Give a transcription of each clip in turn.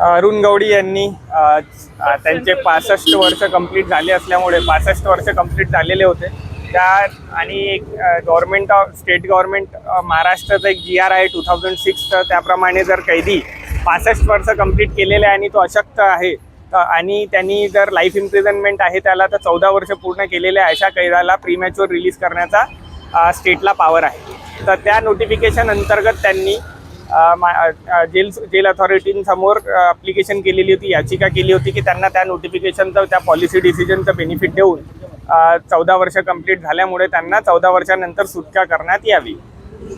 अरुण गवडी यांनी त्यांचे पासष्ट वर्ष कंप्लीट झाले असल्यामुळे पासष्ट वर्ष कंप्लीट झालेले होते. त्या आणि एक गव्हर्नमेंट ऑफ स्टेट गव्हर्नमेंट महाराष्ट्राचं एक जी आर आहे टू थाउजंड सिक्स तर त्याप्रमाणे जर कैदी पासष्ट वर्ष कंप्लीट केलेले आहे आणि तो अशक्त आहे तर आणि त्यांनी जर लाईफ इम्प्रिझनमेंट आहे त्याला तर चौदा वर्ष पूर्ण केलेल्या अशा कैदाला प्रीमॅच्युअर रिलीज करण्याचा स्टेटला पॉवर आहे. तर त्या नोटिफिकेशन अंतर्गत त्यांनी जेल जेल अथॉरिटींसमोर अप्लिकेशन केलेली होती याचिका केली होती की त्यांना त्या नोटिफिकेशनचं त्या पॉलिसी डिसिजनचं बेनिफिट देऊन चौदा वर्ष कंप्लीट झाल्यामुळे त्यांना चौदा वर्षानंतर सुटका करण्यात यावी.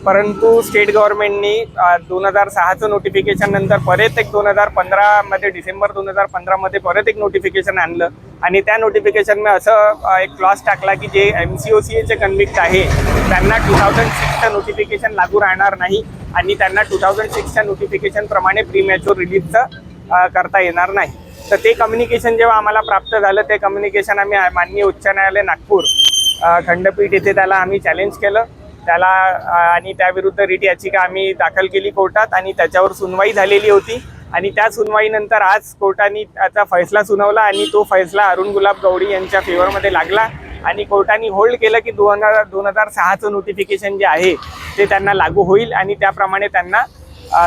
परंतु स्टेट गव्हर्नमेंटनी दोन हजार सहाचं नोटिफिकेशन नंतर परत एक दोन हजार पंधरामध्ये डिसेंबर दोन हजार पंधरामध्ये परत एक नोटिफिकेशन आणलं. आणि त्या नोटिफिकेशनने असं एक क्लॉज टाकला की जे एम सी ओ सी एचे कन्व्हिक्ट आहे त्यांना टू थाउजंड सिक्सचं नोटिफिकेशन लागू राहणार नाही आणि त्यांना टू थाउजंड सिक्सच्या नोटिफिकेशनप्रमाणे प्री मॅच्युअर रिलीजचं करता येणार नाही. तर ते कम्युनिकेशन जेव्हा आम्हाला प्राप्त झालं ते कम्युनिकेशन आम्ही माननीय उच्च न्यायालय नागपूर खंडपीठ येथे त्याला आम्ही चॅलेंज केलं. त्याला आणि त्याविरुद्ध रिट याचिका आम्ही दाखल केली कोर्टात आणि त्याच्यावर सुनवाई झालेली होती. आणि त्या सुनवाईनंतर आज कोर्टाने त्याचा फैसला सुनावला आणि तो फैसला अरुण गुलाब गवडी यांच्या फेवरमध्ये लागला. आणि कोर्टाने होल्ड केलं की दोन हजार दोन हजार सहाचं नोटिफिकेशन जे आहे ते त्यांना लागू होईल आणि त्याप्रमाणे त्यांना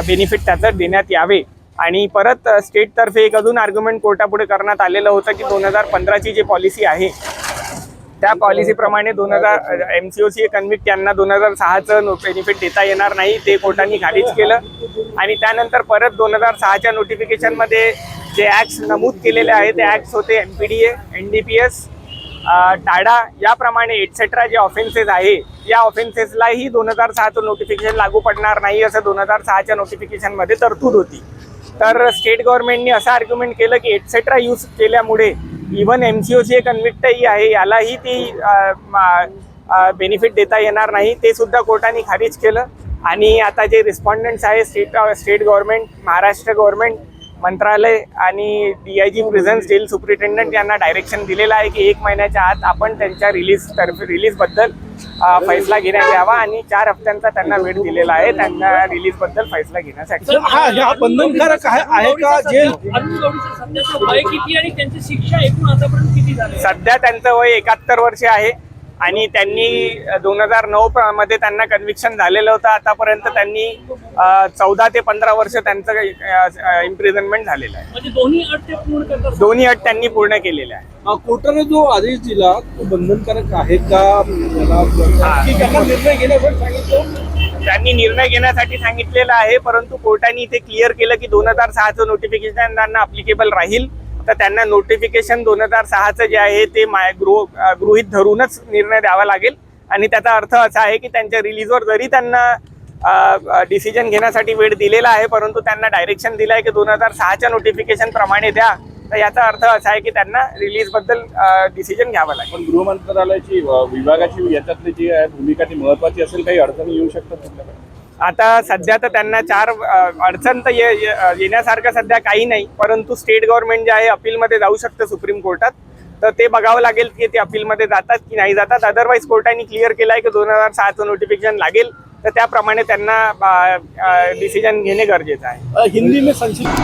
बेनिफिट त्याचं देण्यात यावे. आणि परत स्टेटतर्फे एक अजून आर्ग्युमेंट कोर्टापुढे करण्यात आलेलं होतं की दोन हजार पंधराची जी पॉलिसी आहे त्या पॉलिसीप्रमाणे दोन हजार M C O C convict यांना दोन हजार सहाचं बेनिफिट देता येणार नाही ते कोर्टाने खालीच केलं. आणि त्यानंतर परत दोन हजार सहाच्या नोटिफिकेशनमध्ये जे ॲक्ट्स नमूद केलेले आहे ते ॲक्ट्स होते M P D A N D P S TADA याप्रमाणे एटसेट्रा जे ऑफेन्सेस आहे या ऑफेन्सेसलाही दोन हजार सहाचं नोटिफिकेशन लागू पडणार नाही असं दोन हजार सहाच्या नोटिफिकेशनमध्ये तरतूद होती. तर स्टेट गव्हर्नमेंटने असं आर्ग्युमेंट केलं की एटसेट्रा यूज केल्यामुळे even M C O C कन्व्हिक्टही आहे यालाही ती बेनिफिट देता येणार नाही. ते सुद्धा कोर्टाने खारिज केलं. आणि आता जे रिस्पॉन्डंट्स आहे state state government Maharashtra government Mantralaya आणि D I G prisons jail superintendent यांना डायरेक्शन दिलेलं आहे की एक महिन्याच्या आत आपण त्यांच्या रिलीज तर्फे रिलीजबद्दल फैसला घेण्यात यावा आणि चार हप्त्यांचा त्यांना वेळ दिलेला आहे. त्यांना रिलीजबद्दल फैसला घेण्यासाठी. हा हा बंधनकारक आहे आहे का जेल? अरुण गवळीचं सध्याचं वय किती आणि त्यांची शिक्षा एकूण आतापर्यंत किती झाली सध्या त्यांचं वय एकाहत्तर वर्ष आहे. आणि त्यांनी दोन हजार नऊ मध्ये त्यांना कन्व्हिक्शन झालेलं होतं. आतापर्यंत त्यांनी चौदा ते पंधरा वर्ष त्यांचं इम्प्रिझनमेंट झालेलं आहे. म्हणजे दोन्ही अट ते पूर्ण करतात दोन्ही अट त्यांनी पूर्ण केलेल्या आहे कोर्टाने जो आदेश दिला तो बंधनकारक आहे का? निर्णय घेण्यासाठी सांगितलं? त्यांनी निर्णय घेण्यासाठी सांगितलेलं आहे परंतु कोर्टाने इथे क्लिअर केलं की दोन हजार सहाचं नोटिफिकेशन त्यांना अप्लिकेबल राहील. तर त्यांना नोटिफिकेशन दोन हजार सहाचं जे आहे ते माय गृह गृहित धरूनच निर्णय द्यावा लागेल. आणि त्याचा अर्थ असा आहे की त्यांच्या रिलीजवर जरी त्यांना डिसिजन घेण्यासाठी वेळ दिलेला आहे परंतु त्यांना डायरेक्शन दिलं आहे की दोन हजार सहाच्या नोटिफिकेशन प्रमाणे द्या तर याचा अर्थ असा आहे की त्यांना रिलीजबद्दल डिसिजन घ्यावं लागेल. पण गृहमंत्रालयाची विभागाची याच्यातली जी आहे भूमिका ती महत्वाची असेल काही अडचणी येऊ शकतात आता सध्या तर त्यांना चार अडचण तर ये- येण्यासारखं सध्या काही नाही परंतु स्टेट गव्हर्नमेंट जे आहे अपीलमध्ये जाऊ शकतं सुप्रीम कोर्टात. तर ते बघावं लागेल की ते अपीलमध्ये जातात की नाही जातात. अदरवाईज कोर्टाने क्लिअर केलं आहे की दोन हजार सहाचं नोटिफिकेशन लागेल. तर त्याप्रमाणे त्यांना डिसिजन घेणे गरजेचं आहे. हिंदी में संक्षिप्त